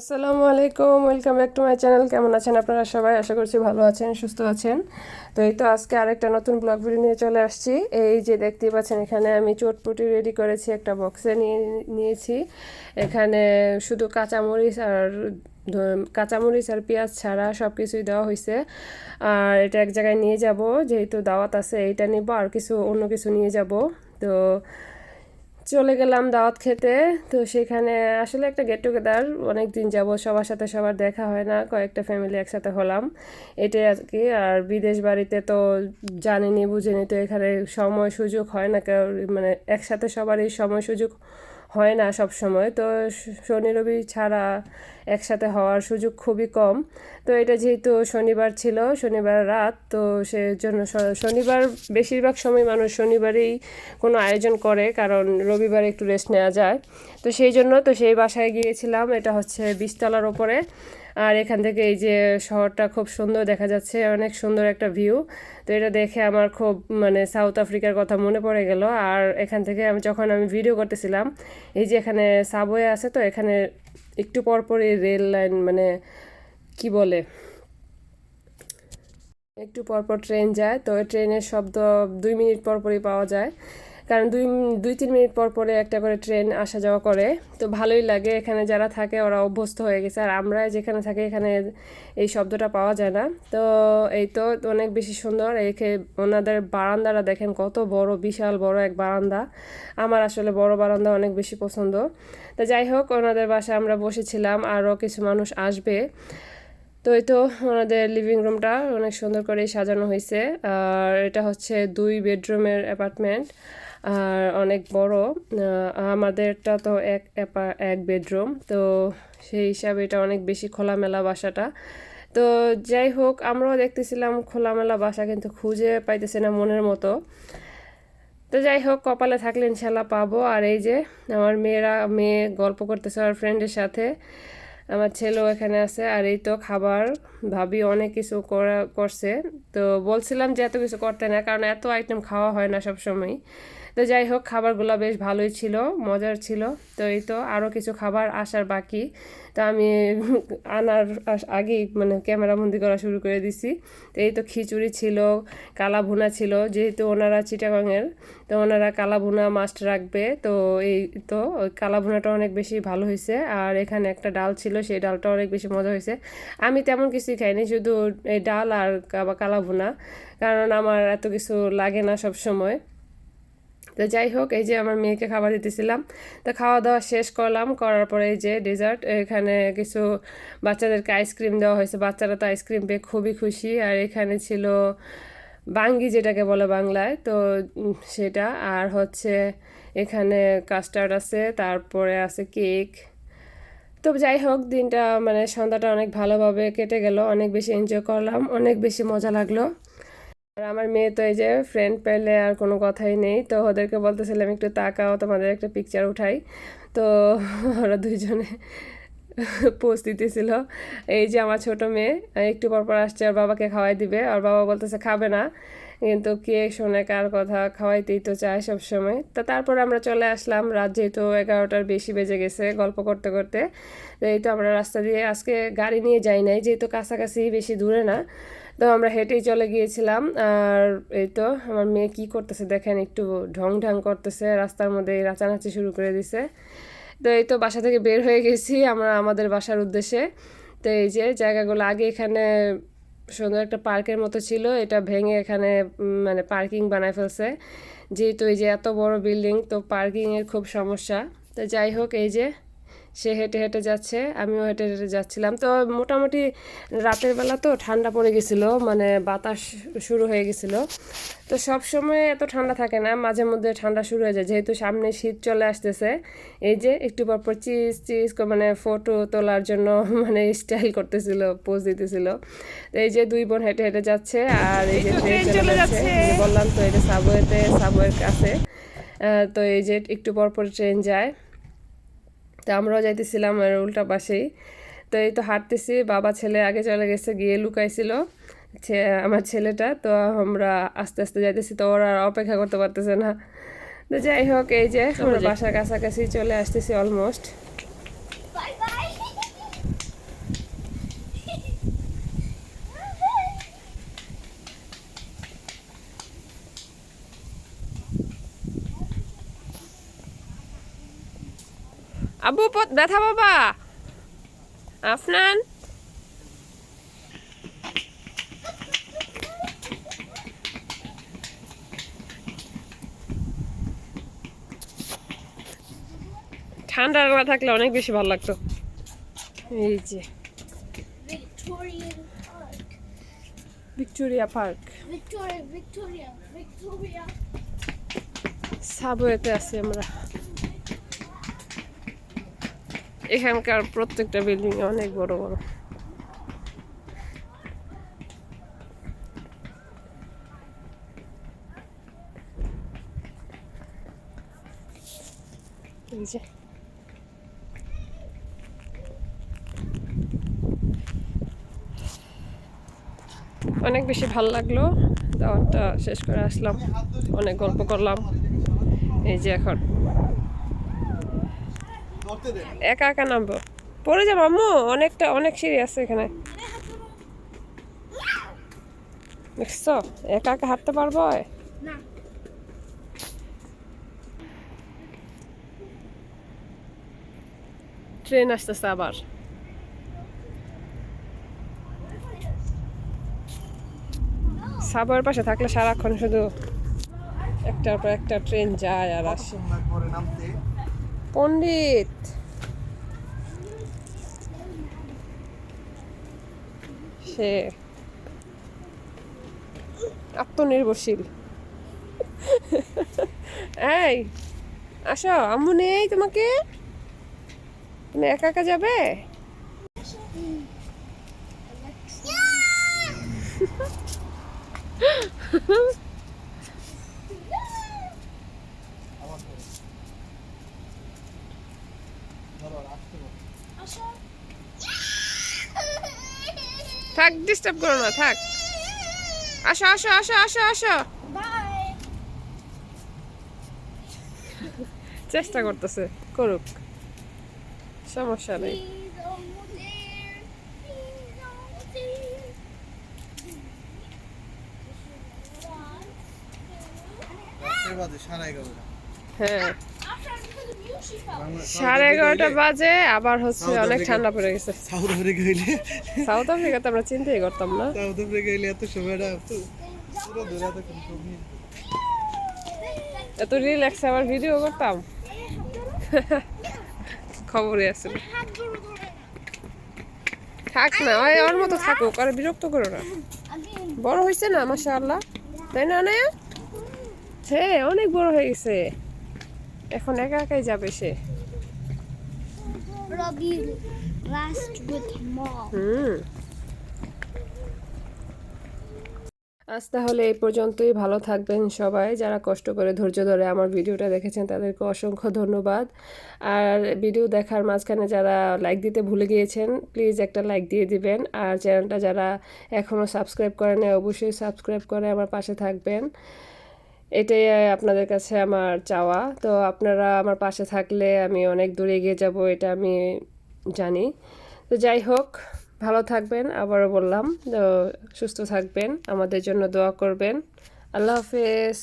আসসালামু আলাইকুম, welcome back to my channel. কেমন আছেন আপনারা সবাই? আশা করছি ভালো আছেন, সুস্থ আছেন। তো এই তো আজকে আরেকটা নতুন ব্লগ ভিডিও নিয়ে চলে আসছি। এই যে দেখতেই পাচ্ছেন, এখানে আমি চটপটি রেডি করেছি, একটা বক্সে নিয়ে নিয়েছি। এখানে শুধু কাঁচামরিচ আর কাঁচামরিচ আর পেঁয়াজ ছাড়া সব কিছুই দেওয়া হয়েছে আর এটা এক জায়গায় নিয়ে যাব, যেহেতু দাওয়াত আছে, এইটা নিব, আর কিছু অন্য কিছু নিয়ে যাব। তো চলে গেলাম দাওয়াত খেতে। তো সেখানে আসলে একটা গেট টুগেদার অনেক দিন যাব, সবার সাথে সবার দেখা হয় না, কয়েকটা ফ্যামিলি একসাথে হলাম। এটাই আর কি আর বিদেশ বাড়িতে তো জানিনি, বুঝিনি, তো এখানে সময় সুযোগ হয় না কেউ মানে একসাথে সবারই সময় সুযোগ হয় না সব সময়। তো শনি রবি ছাড়া একসাথে হওয়ার সুযোগ খুবই কম। তো এটা যেহেতু শনিবার ছিল, শনিবার রাত, তো সেজন্য শনিবার বেশিরভাগ সময় মানুষ শনিবারেই কোনো আয়োজন করে, কারণ রবিবার একটু রেস্ট নেওয়া যায়। তো সেই জন্য তো সেই বাসায় গিয়েছিলাম, এটা হচ্ছে বিশতলার ওপরে। আর এখান থেকে এই যে শহরটা খুব সুন্দর দেখা যাচ্ছে, অনেক সুন্দর একটা ভিউ তো এটা দেখে আমার খুব মানে সাউথ আফ্রিকার কথা মনে পড়ে গেল। আর এখান থেকে আমি যখন আমি ভিডিও করতেছিলাম, এই যে এখানে সাবওয়ে আছে তো, এখানে একটু পরপরই রেল লাইন মানে কি বলে? একটু পরপর ট্রেন যায়। তো ট্রেনের শব্দ দুই মিনিট পরপরই পাওয়া যায়। কারণ দুই দুই, তিন মিনিট পর পরে একটা করে ট্রেন আসা যাওয়া করে। তো ভালোই লাগে এখানে যারা থাকে ওরা অভ্যস্ত হয়ে গেছে। আর আমরা যেখানে থাকি এখানে এই শব্দটা পাওয়া যায় না। তো এই তো অনেক বেশি সুন্দর। একে ওনাদের বারান্দাটা দেখেন, কত বড়, বিশাল বড় এক বারান্দা। আমার আসলে বড় বারান্দা অনেক বেশি পছন্দ। তো যাই হোক, ওনাদের বাসায় আমরা বসেছিলাম, আরও কিছু মানুষ আসবে। তো এই তো ওনাদের লিভিং রুমটা অনেক সুন্দর করে সাজানো হয়েছে। আর এটা হচ্ছে দুই বেডরুমের অ্যাপার্টমেন্ট আর অনেক বড়। আমাদেরটা তো এক এক বেডরুম, তো সেই হিসাবে এটা অনেক বেশি খোলামেলা বাসাটা। তো যাই হোক, আমরাও দেখতেছিলাম খোলামেলা বাসা, কিন্তু খুঁজে পাইতেছি না মনের মতো। তো যাই হোক, কপালে থাকলে ইনশাল্লাহ পাবো। আর এই যে আমার মেয়েরা, মেয়ে গল্প করতেছে আমার ফ্রেন্ডের সাথে। আমার ছেলেও এখানে আছে, আর এই তো খাবার, ভাবি অনেক কিছু করা, করছে। তো বলছিলাম যে এত কিছু করতে না, কারণ এত আইটেম খাওয়া হয় না সব সময় তো যাই হোক, খাবারগুলো বেশ ভালোই ছিল, মজার ছিল। তো এই তো আরও কিছু খাবার আসার বাকি। তো আমি আনার আগেই মানে ক্যামেরা বন্দি করা শুরু করে দিছি। তো এই তো খিচুড়ি ছিল, কালা ভুনা ছিল, যেহেতু ওনারা চিটাগাংয়ের, তো ওনারা কালা ভুনা মাস্ট রাখবে। তো এই তো কালা ভুনাটা অনেক বেশি ভালো হয়েছে। আর এখানে একটা ডাল ছিল, সেই ডালটা অনেক বেশি মজা হয়েছে। আমি তেমন কিছুই খাইনি, শুধু এই ডাল আর কালা ভুনা। কারণ আমার এত কিছু লাগে না সব সময় তো যাই হোক, এই যে আমার মেয়েকে খাবার দিতেছিলাম। তো খাওয়া দাওয়া শেষ করলাম, করার পরে এই যে ডেজার্ট এখানে কিছু বাচ্চাদেরকে আইসক্রিম দেওয়া হয়েছে। বাচ্চারা তো আইসক্রিম পেয়ে খুবই খুশি। আর এখানে ছিল বাঙ্গি, যেটাকে বলে বাংলায়, তো সেটা। আর হচ্ছে এখানে কাস্টার্ড আছে, তারপরে আছে কেক তো যাই হোক, দিনটা মানে সন্ধ্যাটা অনেক ভালোভাবে কেটে গেল। অনেক বেশি এনজয় করলাম, অনেক বেশি মজা লাগল। আর আমার মেয়ে তো এই যে ফ্রেন্ড পেলে আর কোনো কথাই নেই, তো ওদেরকে বলতেছিলাম, একটু তাকাও, তোমাদের একটা পিকচার উঠাই। তো ওরা দুইজনে পোজ দিতেছিল, এই যে আমার ছোট মেয়ে, একটু পর পর আসছে আর বাবাকে খাওয়াই দিবে। আর বাবা বলতেছে, খাবে না। কিন্তু কে শোনে, কার কথা, খাওয়াইতেই তো চায় সব সময় তো তারপর আমরা চলে আসলাম, রাত যেহেতু এগারোটার বেশি বেজে গেছে গল্প করতে করতে এই তো আমরা রাস্তা দিয়ে, আজকে গাড়ি নিয়ে যাই নাই, যেহেতু কাছাকাছি বেশি দূরে না তো আমরা হেঁটেই চলে গিয়েছিলাম। আর এই তো আমার মেয়ে কি করতেছে দেখেন, একটু ঢং ঢং করতেছে, রাস্তার মধ্যে নাচানাচি শুরু করে দিছে। তো এই তো বাসা থেকে বের হয়ে গেছি আমরা আমাদের বাসার উদ্দেশ্যে। তো এই যে জায়গাগুলো আগে এখানে সুন্দর একটা পার্কের মতো ছিল, এটা ভেঙে এখানে মানে পার্কিং বানায় ফেলছে। যেহেতু এই যে এত বড় বিল্ডিং, তো পার্কিংয়ের খুব সমস্যা। তো যাই হোক, এই যে সে হেঁটে হেঁটে যাচ্ছে আমিও হেঁটে হেঁটে যাচ্ছিলাম। তো মোটামুটি রাতের বেলা তো ঠান্ডা পড়ে গেছিল মানে বাতাস শুরু হয়ে গেছিল। তো সব সময় এত ঠান্ডা থাকে না মাঝে মধ্যে ঠান্ডা শুরু হয়ে যায়। যেহেতু সামনে শীত চলে আসতেছে এই যে একটু পর পর চিজ চিজ করে মানে ফটো তোলার জন্য মানে স্টাইল করতেছিল পোজ দিতেছিল। এই যে দুই বোন হেঁটে হেঁটে যাচ্ছে আর এই যে ট্রেন চলে যাচ্ছে। এই যে বললাম তো এটা সাবওয়েতে সাবওয়ের কাছে তো এই যে একটু পর পর ট্রেন যায়। তো আমরাও যাইতেছিলাম আর উল্টা পাশেই। তো এই তো হাঁটতেছি বাবা ছেলে আগে চলে গেছে গিয়ে লুকাইছিল ছে- আমার ছেলেটা। তো আমরা আস্তে আস্তে যাইতেছি তো ওরা আর অপেক্ষা করতে পারতেছে না। তো যাই হোক এই যে আমরা বাসার কাছাকাছি চলে আসতেছি অলমোস্ট আব্বু পথ ব্যথা বাবা। আফনান। ঠান্ডা না থাকলে অনেক বেশি ভালো লাগতো। এই যে। Victoria park. সাবওয়েতে আছি আমরা। এখানকার প্রত্যেকটা বিল্ডিং অনেক বড় বড়। অনেক বেশি ভালো লাগল। দাওয়াতটা শেষ করে আসলাম। অনেক গল্প করলাম। এই যে এখন। একা একা নামবো। পড়ে যাব আম্মু অনেকটা অনেক সিঁড়ি আছে এখানে। দেখছ? একা একা হাঁটতে পারব? ট্রেন আসতেছে আবার। সাবয়ের পাশে থাকলে সারাক্ষণ শুধু একটার পর একটা ট্রেন যায় আর আসে। পণ্ডিত। সে আত্মনির্ভরশীল। এই আসো আম্মু নেই তোমাকে? তুমি একা একা যাবে আবার ধরো। ধরো আর আসতে বলো। Asha. থাক ডিস্টার্ব করো না থাক। আসো আসো আসো আসো আসো। চেষ্টা করতেছে করুক। সমস্যা নেই। হ্যাঁ। সাড়ে এগারোটা বাজে আবার হচ্ছে অনেক ঠান্ডা পড়ে গেছে। সাউথ আফ্রিকা হইলে সাউথ আফ্রিকাতে আমরা চিন্তাই করতাম না। সাউথ আফ্রিকা হইলে এত সময়টা পুরো এত রিল্যাক্স আবার ভিডিও করতাম? খবরে আছে থাক না ওই ওর মতো থাকুক আর বিরক্ত করো না। বড় হয়েছে না মাসা আল্লাহ তাই না না হ্যাঁ অনেক বড় হয়ে গেছে। এখন একা একাই যাবে সে? হুম। আজ তাহলে এই পর্যন্তই। ভালো থাকবেন সবাই। যারা কষ্ট করে ধৈর্য ধরে আমার ভিডিওটা দেখেছেন তাদেরকে অসংখ্য ধন্যবাদ। আর ভিডিও দেখার মাঝখানে যারা লাইক দিতে ভুলে গিয়েছেন প্লিজ একটা লাইক দিয়ে দিবেন। আর চ্যানেলটা যারা এখনও সাবস্ক্রাইব করেন অবশ্যই সাবস্ক্রাইব করে আমার পাশে থাকবেন। এটাই আপনাদের কাছে আমার চাওয়া। তো আপনারা আমার পাশে থাকলে আমি অনেক দূরে এগিয়ে যাব, এটা আমি জানি। তো যাই হোক, ভালো থাকবেন, আবারও বললাম, তো সুস্থ থাকবেন, আমাদের জন্য দোয়া করবেন। আল্লাহ হাফেজ।